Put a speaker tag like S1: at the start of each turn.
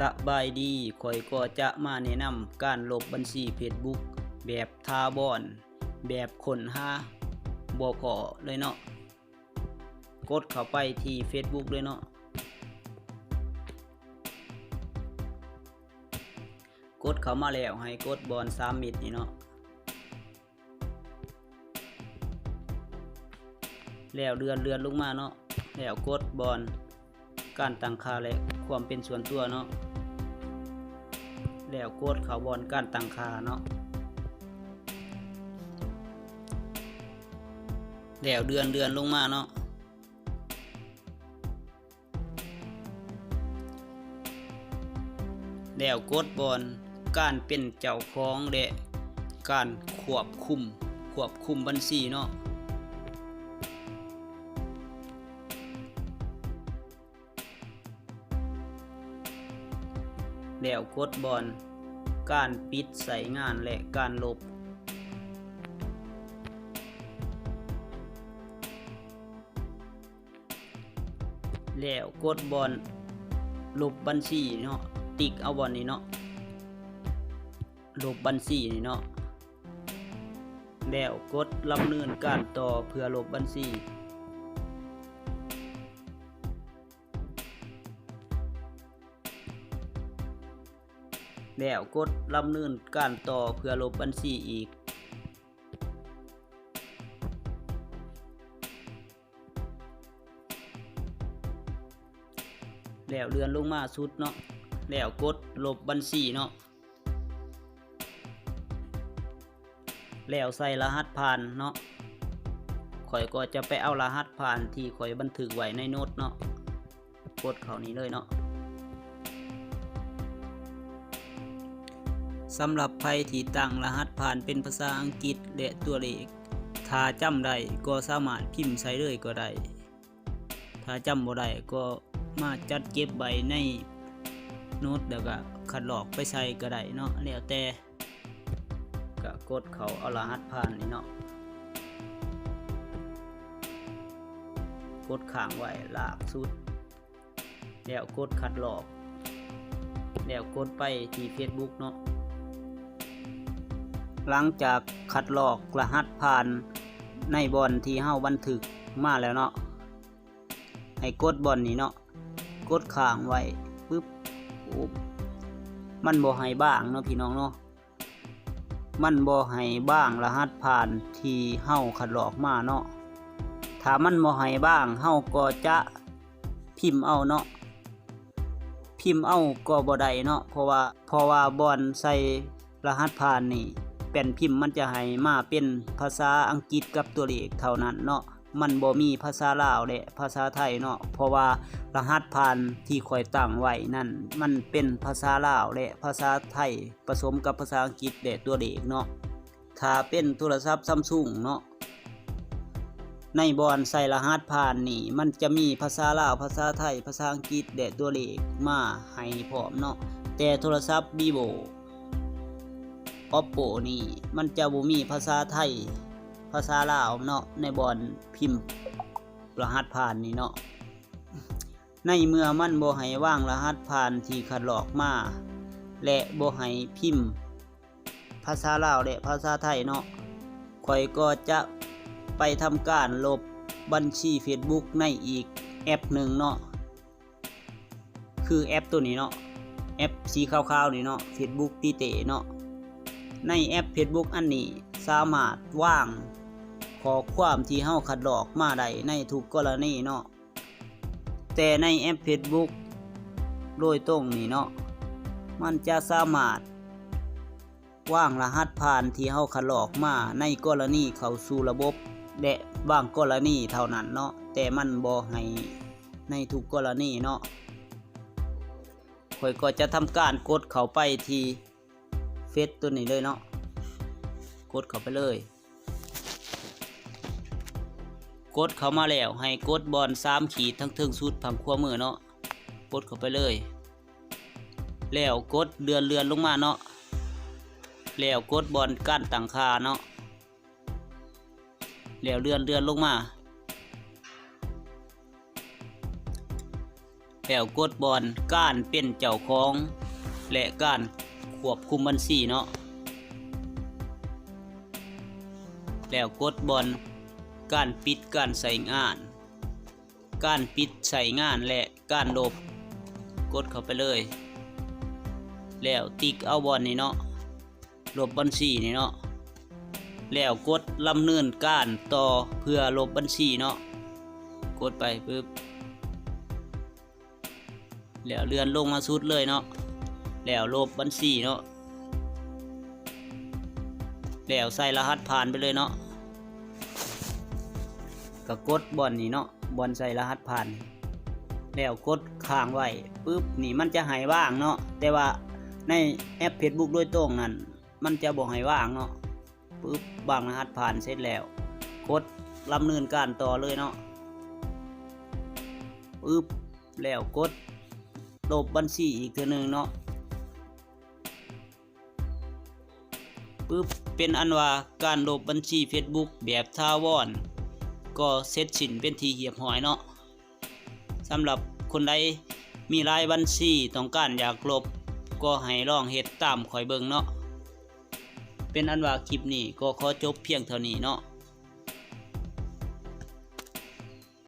S1: สบายดีข่อยก็จะมาแนะนำการลบบัญชี Facebook แบบทาบอน แบบคนห้าบ่พอเลยเนาะ กดเข้าไปที่ Facebook เลยเนาะ กดเข้ามาแล้วให้กดบอล3มิตรนี่เนาะ แล้วเดือนเดือนลงมาเนาะ แล้วกดบอลการตั้งค่าและความเป็นส่วนตัวเนาะ แล้วกดเขาบอลการตั้งค่าเนาะแล้วเดือนเดือนลงมาเนาะแล้วกดบอลการเป็นเจ้าของและการควบคุมควบคุมบัญชีเนาะ แล้วกดบอลการปิดใส่งานและการลบ แล้วกดบอลลบบัญชีเนาะติ๊กเอาบอลนี่เนาะลบบัญชีนี่เนาะแล้วกดลำเนินการต่อเพื่อลบบัญชี แล้วกดลำเนินการต่อเพื่อลบบัญชีอีก แล้วเลื่อนลงมาสุดเนาะแล้วกดลบบัญชีเนาะแล้วใส่รหัสผ่านเนาะข่อยก็จะไปเอารหัสผ่านที่ข่อยบันทึกไว้ในโน้ตเนาะกดเขานี้เลยเนาะ สำหรับใครที่ตั้งรหัสผ่านเป็นภาษาอังกฤษและตัวเลข ถ้าจำได้ก็สามารถพิมพ์ใส่เลยก็ได้ ถ้าจำบ่ได้ก็มาจัดเก็บไว้ในโน้ตแล้วก็คัดลอกไปใส่ก็ได้เนาะแล้วแต่ก็กดเขาเอารหัสผ่านนี่เนาะกดข้างไว้ลากสุด แล้วกดคัดลอก แล้วกดไปที่ Facebook เนาะ หลังจากคัดลอกรหัสผ่านในบอลที่เฮาบันทึกมาแล้วเนาะให้กดบอลนี่เนาะกดค้างไว้ปึ๊บปุ๊บมันบ่ให้บ้างเนาะพี่น้องเนาะมันบ่ให้บ้างรหัสผ่านที่เฮาคัดลอกมาเนาะถ้ามันบ่ให้บ้างเฮาก็จะพิมพ์เอาเนาะพิมพ์เอาก็บ่ได้เนาะเพราะว่าเพราะว่าบอลใส่รหัสผ่านนี่ ป้นพิมพ์มันจะให้มาเป็นภาษาอังกฤษกับตัวเลขเท่านั้นเนาะมันบ่มีภาษาลาวและภาษาไทยเนาะเพราะว่ารหัสผ่านที่ข่อยตั้งไว้นั่นมันเป็นภาษาลาวและภาษาไทยผสมกับภาษาอังกฤษและตัวเลขเนาะถ้าเป็นโทรศัพท์ซัมซุงเนาะในบอลใส่รหัสผ่านนี่ มันจะมีภาษาลาวภาษาไทย ภาษาอังกฤษและตัวเลขมาให้พร้อมเนาะแต่โทรศัพท์ vivo oppo นี่มันจะบ่มีภาษาไทย ภาษาลาวเนาะในบอลพิมพ์รหัสผ่านนี่เนาะในเมื่อมันบ่ให้ว่างรหัสผ่านที่คัดลอกมา และบ่ให้พิมพ์ ภาษาลาวและภาษาไทยเนาะข่อยก็จะไปทำการลบบัญชี Facebook ในอีกแอปหนึ่งเนาะคือแอปตัวนี้เนาะแอปสีขาวๆนี่เนาะ Facebook ตีเตเนาะ ในแอป Facebook อันนี้สามารถว่างขอความที่เฮาคัดลอกมาได้ในทุกกรณีเนาะแต่ในแอป Facebook โดยตรงนี่เนาะมันจะสามารถว่างรหัสผ่านที่เฮาคัดลอกมาในกรณีเข้าสู่ระบบ และบางกรณีเท่านั้นเนาะแต่มันบ่ให้ในทุกกรณีเนาะข่อยก็จะทำการกดเข้าไปที่ ฟซตัวนี้เลยเนาะกดเข้าไปเลย กดเข้ามาแล้วให้กดบอล3ขีดทั้งเทิงสุดฝั่งขั้วมือเนาะกดเข้าไปเลย แล้วกดเลื่อนเลื่อนลงมาเนาะแล้วกดบอลกั้นต่างคาเนาะแล้วเลื่อนเลื่อนลงมา แล้วกดบอลก้ารเป็นเจ้าของ และการ ควบคุมบัญชีเนาะแล้วกดบอลการปิดการใส่งาน การปิดใส่งานและการลบกดเข้าไปเลย แล้วติ๊กเอาบอลนี่เนาะลบบัญชีนี่เนาะแล้วกดลำเนินการต่อเพื่อลบบัญชีเนาะกดไปปึ๊บแล้วเลื่อนลงมาสุดเลยเนาะ แล้วลบบัญชีเนาะแล้วใส่รหัสผ่านไปเลยเนาะก็กดบอลนี่เนาะบอลใส่รหัสผ่าน แล้วกดค้างไว้ปึ๊บนี่มันจะหายว่างเนาะแต่ว่าในแอป Facebook โดยตรงนั้น มันจะบอกให้ว่างเนาะปึ๊บบางรหัสผ่านเสร็จแล้ว กดลำเนินการต่อเลยเนาะปึ๊บแล้วกดลบบัญชีอีกเทีนึงเนาะ ปึ๊บเป็นอันว่าการลบบัญชี Facebook แบบทาวอนก็เสร็จสิ้นเป็นทีเหียบหอยเนาะสำหรับคนใดมีรายบัญชีต้องการอยากลบ ก็ให้ลองเฮ็ดตามข่อยเบิงเนาะเป็นอันว่าคลิปนี้ก็ขอจบเพียงเท่านี้เนาะ